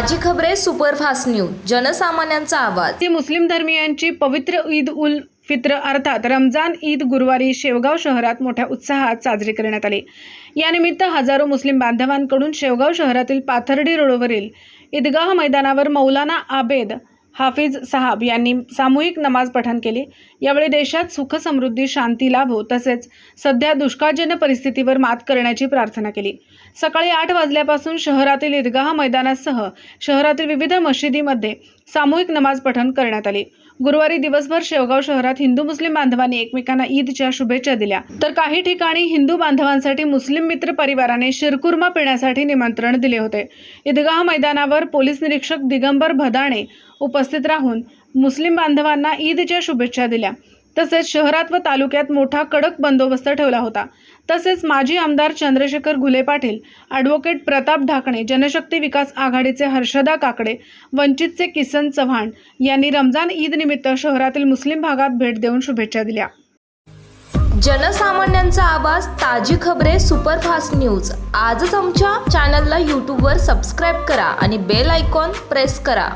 खबरे superfast news जनसामान्यांचा आवाज. ती मुस्लिम धर्मियांची पवित्र ईद उल फित्र अर्थात रमजान ईद गुरुवारी शेवगाव शहरात मोठ्या उत्साहात साजरी करण्यात आली. यानिमित्त हजारो मुस्लिम बांधवांकडून शेवगाव शहरातील पाथर्डी रोडवरील ईदगाह मैदानावर मौलाना आबेद हाफिज साहब यांनी सामूहिक नमाज पठण केली. यावेळी देशात सुख समृद्धी शांती लाभो तसेच सध्या दुष्काळजन्य परिस्थितीवर मात करण्याची प्रार्थना केली. सकाळी आठ वाजल्यापासून शहरातील ईदगाह मैदानासह शहरातील विविध मशिदीमध्ये सामूहिक नमाज पठण करण्यात आली. गुरुवारी दिवसभर शेवगाव शहरात हिंदू मुस्लिम बांधवांनी एकमेकांना ईदच्या शुभेच्छा दिल्या. तर काही ठिकाणी हिंदू बांधवांसाठी मुस्लिम मित्र परिवाराने शिरकुर्मा पिण्यासाठी निमंत्रण दिले होते. ईदगाह मैदानावर पोलीस निरीक्षक दिगंबर भदाणे उपस्थित राहून मुस्लिम बांधवांना ईदच्या शुभेच्छा दिल्या. तसेच शहरात व तालुक्यात मोठा कडक बंदोबस्त ठेवला होता. तसेच माजी आमदार चंद्रशेखर घुले पाटील ॲडव्होकेट प्रताप ढाकणे जनशक्ती विकास आघाडीचे हर्षदा काकडे वंचितचे किसन चव्हाण यांनी रमजान ईद निमित्त शहरातील मुस्लिम भागात भेट देऊन शुभेच्छा दिल्या. जनसामान्यांचा आवाज ताजी खबरे सुपरफास्ट न्यूज. आजच आमच्या चॅनलला यूट्यूबवर सबस्क्राईब करा आणि बेल आयकॉन प्रेस करा.